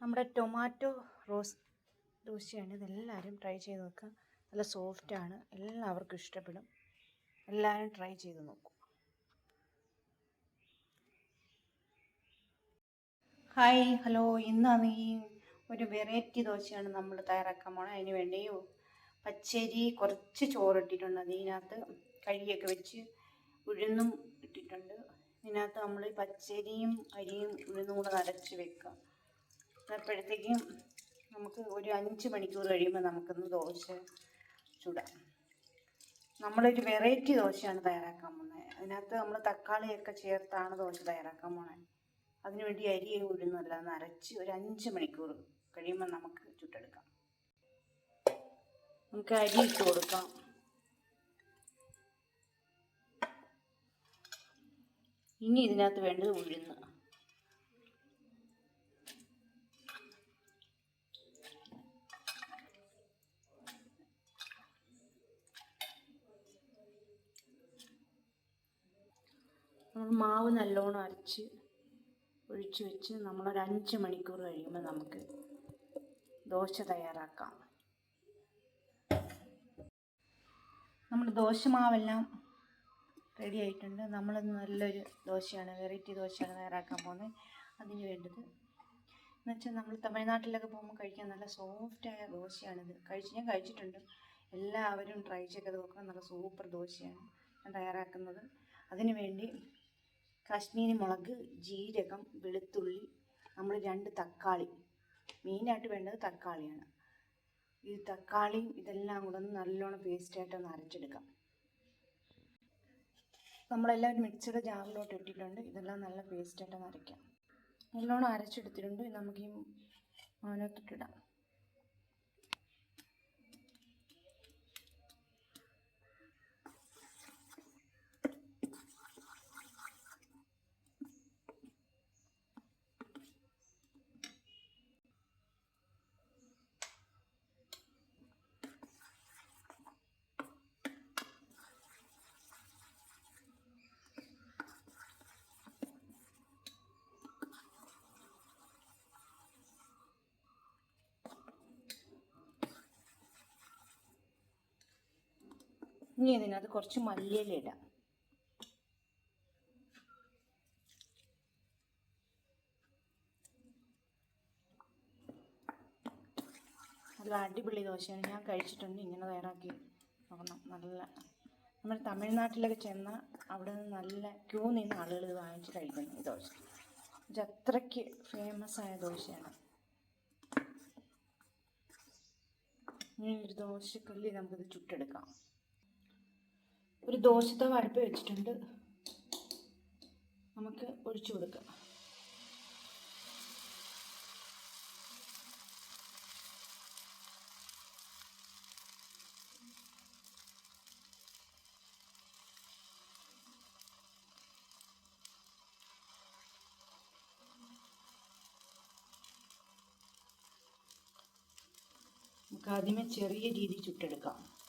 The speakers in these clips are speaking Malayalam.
നമ്മുടെ ടൊമാറ്റോ റോസ് ദോശയാണ് ഇതെല്ലാവരും ട്രൈ ചെയ്ത് നോക്കുക. നല്ല സോഫ്റ്റാണ്. എല്ലാവർക്കും ഇഷ്ടപ്പെടും. എല്ലാവരും ട്രൈ ചെയ്ത് നോക്കൂ. ഹായ്. ഹലോ. ഇന്നാണ് ഈ ഒരു വെറൈറ്റി ദോശയാണ് നമ്മൾ തയ്യാറാക്കാൻ പോണത് അതിന് വേണ്ടി പച്ചരി കുറച്ച് ചോറിട്ടിട്ടുണ്ട്. അതിനകത്ത് കഴുകിയൊക്കെ വെച്ച് ഉഴുന്നും ഇട്ടിട്ടുണ്ട്. ഇതിനകത്ത് നമ്മൾ പച്ചരിയും അരിയും ഉഴുന്നും കൂടെ നരച്ച് വെക്കുക. അപ്പോഴത്തേക്കും നമുക്ക് ഒരു അഞ്ച് മണിക്കൂർ കഴിയുമ്പോൾ നമുക്കൊന്ന് ദോശ ചുടാം. നമ്മളൊരു വെറൈറ്റി ദോശയാണ് തയ്യാറാക്കാൻ പോകുന്നത്. അതിനകത്ത് നമ്മൾ തക്കാളിയൊക്കെ ചേർത്താണ് ദോശ തയ്യാറാക്കാൻ പോകുന്നത്. അതിനുവേണ്ടി അരി ഉഴുന്നല്ല നരച്ച് ഒരു അഞ്ച് മണിക്കൂർ കഴിയുമ്പോൾ നമുക്ക് ചുട്ടെടുക്കാം. നമുക്ക് അരി ഇട്ട് കൊടുക്കാം. ഇനി ഇതിനകത്ത് വേണ്ടത് ഉഴുന്ന് നമ്മൾ മാവ് നല്ലോണം അരച്ച് ഒഴിച്ച് വെച്ച് നമ്മളൊരു അഞ്ച് മണിക്കൂർ കഴിയുമ്പോൾ നമുക്ക് ദോശ തയ്യാറാക്കാം. നമ്മൾ ദോശ മാവെല്ലാം റെഡി ആയിട്ടുണ്ട്. നമ്മൾ നല്ലൊരു ദോശയാണ് വെറൈറ്റി ദോശയാണ് തയ്യാറാക്കാൻ പോകുന്നത്. അതിന് വേണ്ടത് എന്ന് വെച്ചാൽ നമ്മൾ തമിഴ്നാട്ടിലൊക്കെ പോകുമ്പോൾ കഴിക്കാൻ നല്ല സോഫ്റ്റായ ദോശയാണിത്. കഴിച്ച് ഞാൻ കഴിച്ചിട്ടുണ്ട്. എല്ലാവരും ട്രൈ ചെയ്ത് നോക്കുക നല്ല സൂപ്പർ ദോശയാണ് ഞാൻ തയ്യാറാക്കുന്നത്. അതിന് വേണ്ടി കാശ്മീരി മുളക് ജീരകം വെളുത്തുള്ളി നമ്മൾ രണ്ട് തക്കാളി. മെയിനായിട്ട് വേണ്ടത് തക്കാളിയാണ്. ഈ തക്കാളിയും ഇതെല്ലാം കൂടെ ഒന്ന് നല്ലോണം പേസ്റ്റായിട്ടൊന്ന് അരച്ചെടുക്കാം. നമ്മളെല്ലാം മിക്സഡ് ജാറിലോട്ട് ഇട്ടിട്ടുണ്ട്. ഇതെല്ലാം നല്ല പേസ്റ്റായിട്ടൊന്ന് അരയ്ക്കാം. നല്ലോണം അരച്ചെടുത്തിട്ടുണ്ട്. നമുക്ക് ഈ മാനത്തിട്ടിടാം ഇനി ഇതിനകത്ത് കുറച്ച് മല്ലിയില ഇടാം. നല്ല അടിപൊളി ദോശയാണ്. ഞാൻ കഴിച്ചിട്ടുണ്ട്. ഇങ്ങനെ തയ്യാറാക്കി നോക്കണം. നല്ല നമ്മൾ തമിഴ്നാട്ടിലൊക്കെ ചെന്നാൽ അവിടെ നിന്ന് നല്ല ക്യൂ നിന്ന് ആളുകൾ ഇത് വാങ്ങിച്ച് കഴിക്കുന്നു ഈ ദോശ. ഇത് അത്രയ്ക്ക് ഫേമസ് ആയ ദോശയാണ്. ഇനി ഒരു ദോശക്കല്ലി നമുക്കിത് ചുട്ടെടുക്കാം. ഒരു ദോശത്തവ അടുപ്പ് വെച്ചിട്ടുണ്ട്. നമുക്ക് ഒഴിച്ചു കൊടുക്കാം. നമുക്ക് ആദ്യമേ ചെറിയ രീതിയിൽ ചുട്ടെടുക്കാം.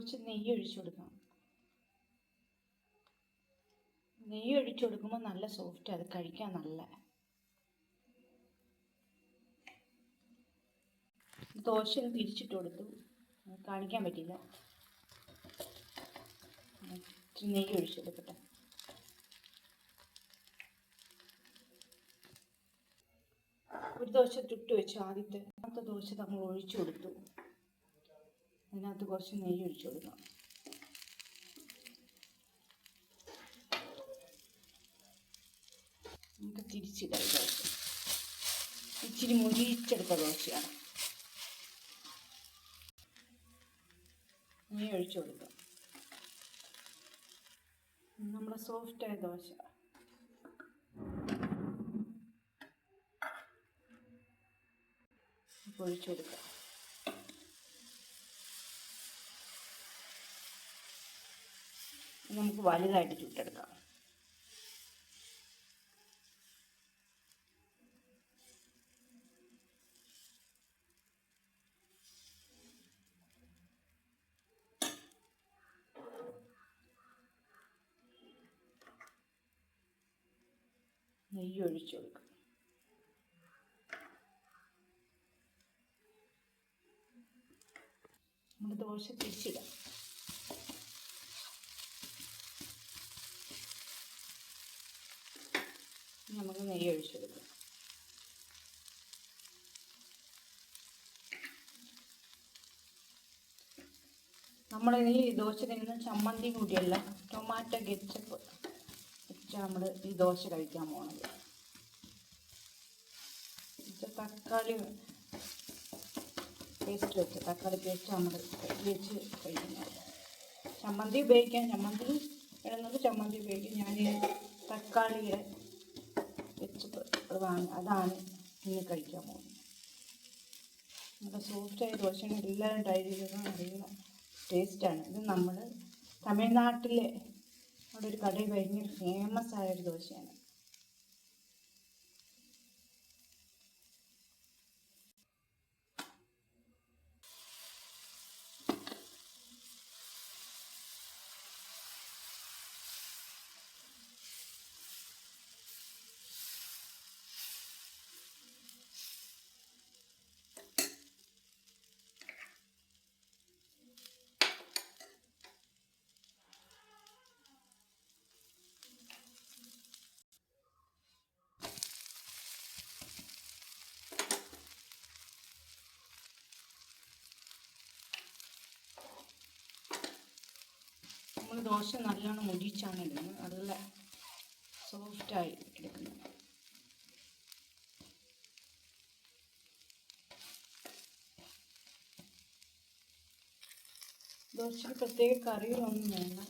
കുറച്ച് നെയ്യ് ഒഴിച്ചു കൊടുക്കണം. നെയ്യ് ഒഴിച്ചു കൊടുക്കുമ്പോൾ നല്ല സോഫ്റ്റ് അത് കഴിക്കാൻ നല്ല. ദോശ തിരിച്ചിട്ട് കൊടുത്തു. കാണിക്കാൻ പറ്റില്ല നെയ്യ് ഒഴിച്ചു കൊടുക്കട്ടെ ഒരു ദോശ ചുട്ടു വെച്ചു ആദ്യത്തെ. ആദ്യത്തെ ദോശ നമ്മൾ ഒഴിച്ചു കൊടുത്തു. അതിനകത്ത് കുറച്ച് നെയ്യ് ഒഴിച്ചു കൊടുക്കാം നമുക്ക് തിരിച്ച് ഈ ദോശ ഇച്ചിരി മുരിച്ചെടുത്ത ദോശയാണ് നെയ്യ് ഒഴിച്ചു കൊടുക്കാം. നമ്മുടെ സോഫ്റ്റായ ദോശ. ഒഴിച്ചു കൊടുക്കാം. നമുക്ക് വലുതായിട്ട് ചുട്ടെടുക്കാം. നെയ്യ് ഒഴിച്ചു കൊടുക്കും. നമ്മൾ ദോശ തിരിച്ചിടാം. നമുക്ക് നെയ്യ് ഒഴിച്ചു കൊടുക്കാം ദോശ തിന്നുന്ന ചമ്മന്തി കൂടിയല്ല ടൊമാറ്റോ കെച്ചപ്പ് വെച്ച് നമ്മൾ ഈ ദോശ കഴിക്കാൻ ഇത് തക്കാളി പേസ്റ്റ് വെച്ച് തക്കാളി പേസ്റ്റ് നമ്മൾ വെച്ച് കഴിക്കുന്നത്. ചമ്മന്തി ഉപയോഗിക്കാം ചമ്മന്തി ഇടുന്നത് ചമ്മന്തി ഉപയോഗിക്കും. ഞാൻ തക്കാളിയുടെ വെച്ച് അത് വാങ്ങി അതാണ് ഇന്ന് കഴിക്കാൻ പോകുന്നത്. നല്ല സോഫ്റ്റായ ദോശയാണ് എല്ലാവരും ട്രൈ ചെയ്തതെന്ന് അറിയുന്ന ടേസ്റ്റാണ് ഇത് നമ്മൾ തമിഴ്നാട്ടിലെ അവിടെ ഒരു കടയിൽ ഭയങ്കര ഫേമസ് ആയൊരു ദോശയാണ്. നമ്മൾ ദോശ നല്ലോണം മുടിച്ചാണ് ഇടുന്നത്. നല്ല സോഫ്റ്റായി എടുക്കുന്നത് ദോശയ്ക്ക് പ്രത്യേക കറികളൊന്നും വേണ്ട.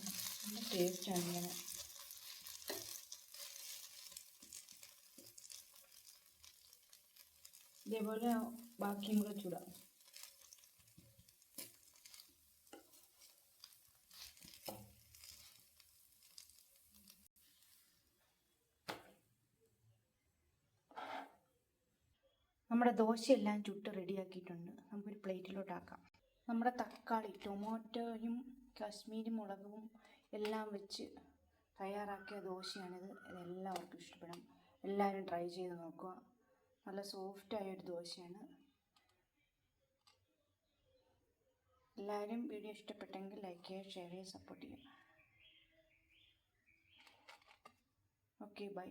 നല്ല ടേസ്റ്റാണ് ഇങ്ങനെ. ഇതേപോലെ ബാക്കിയും കൂടെ ചൂടാം. നമ്മുടെ ദോശയെല്ലാം ചുട്ട് റെഡിയാക്കിയിട്ടുണ്ട്. നമുക്കൊരു പ്ലേറ്റിലോട്ടാക്കാം. നമ്മുടെ തക്കാളി ടൊമാറ്റോയും കാശ്മീരി മുളകും എല്ലാം വെച്ച് തയ്യാറാക്കിയ ദോശയാണിത്. ഇതെല്ലാവർക്കും ഇഷ്ടപ്പെടും. എല്ലാവരും ട്രൈ ചെയ്ത് നോക്കുക. നല്ല സോഫ്റ്റായ ഒരു ദോശയാണ്. എല്ലാവരും വീഡിയോ ഇഷ്ടപ്പെട്ടെങ്കിൽ ലൈക്ക് ചെയ്യുക ഷെയർ ചെയ്യുക സപ്പോർട്ട് ചെയ്യുക. Okay bye.